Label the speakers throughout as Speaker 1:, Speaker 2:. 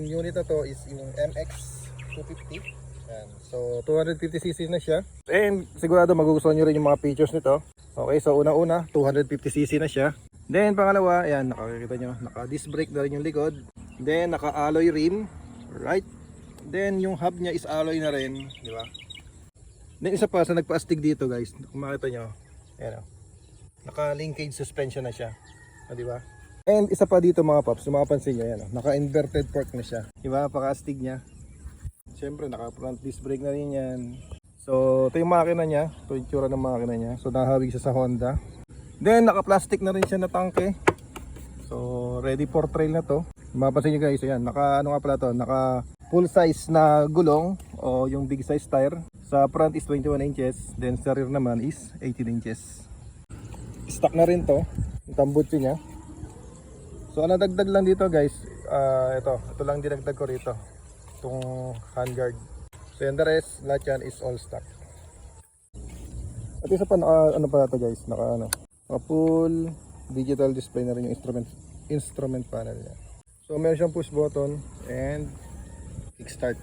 Speaker 1: yung unit na to is yung MX 250. Yan. So 250cc na siya. And sigurado magugustuhan nyo rin yung mga features nito. Okay, so una-una 250cc na siya. Then pangalawa, ayan, nakakita nyo, naka disc brake na rin yung likod. Then naka alloy rim, right? Then yung hub niya is alloy na rin, di ba? Then isa pa sa nagpa-astig dito guys, kung makita nyo, ayan o. Naka-linkage suspension na siya. O, di ba? And isa pa dito mga paps, kung makapansin nyo, ayan o. Naka-inverted fork na siya. Di ba? Paka-astig niya. Siyempre, naka-front disc brake na rin yan. So, ito yung makina niya. Ito yung tsura ng makina niya. So, nahawig siya sa Honda. Then, naka-plastic na rin siya na tangke. So, ready for trail na to. Mapapansin nyo guys, ayan, naka, ano nga pala to, naka full size na gulong o yung big size tire. Sa front is 21 inches, then sa rear naman is 18 inches. Stock na rin to, yung tambutso niya. So, ano dagdag lang dito guys, ah ito, ito lang dinagdag ko rito. Itong handguard. So, yan the rest, lahat yan is all stock. At isa pa, naka, ano pala to guys, naka ano, naka full digital display na rin yung instrument instrument panel niya. So meron siyang push button and kickstart.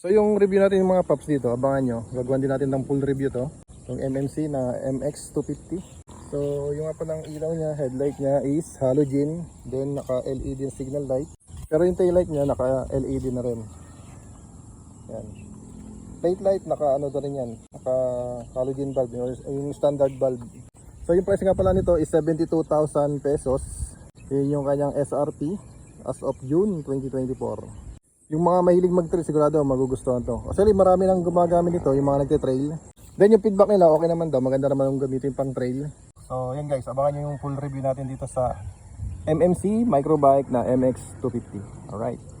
Speaker 1: So yung review natin yung mga pops dito, abangan nyo. Gagawin din natin ng full review to. Yung MMC na MX250. So yung nga palang ilaw niya, headlight niya is halogen. Then naka LED signal light. Pero yung taillight niya naka LED na rin. Yan. Tail light naka ano na rin yan. Naka halogen bulb. Yung standard bulb. So yung price nga pala nito is 72,000 pesos. Yun yung kanyang SRP as of June 2024. Yung mga mahilig mag-trail sigurado magugustuhan to. Actually marami nang gumagamit nito, yung mga nagte-trail. Then yung feedback nila okay naman daw, maganda naman yung gamitin pang trail. So yan guys, abangan nyo yung full review natin dito sa MMC microbike na MX250. Alright.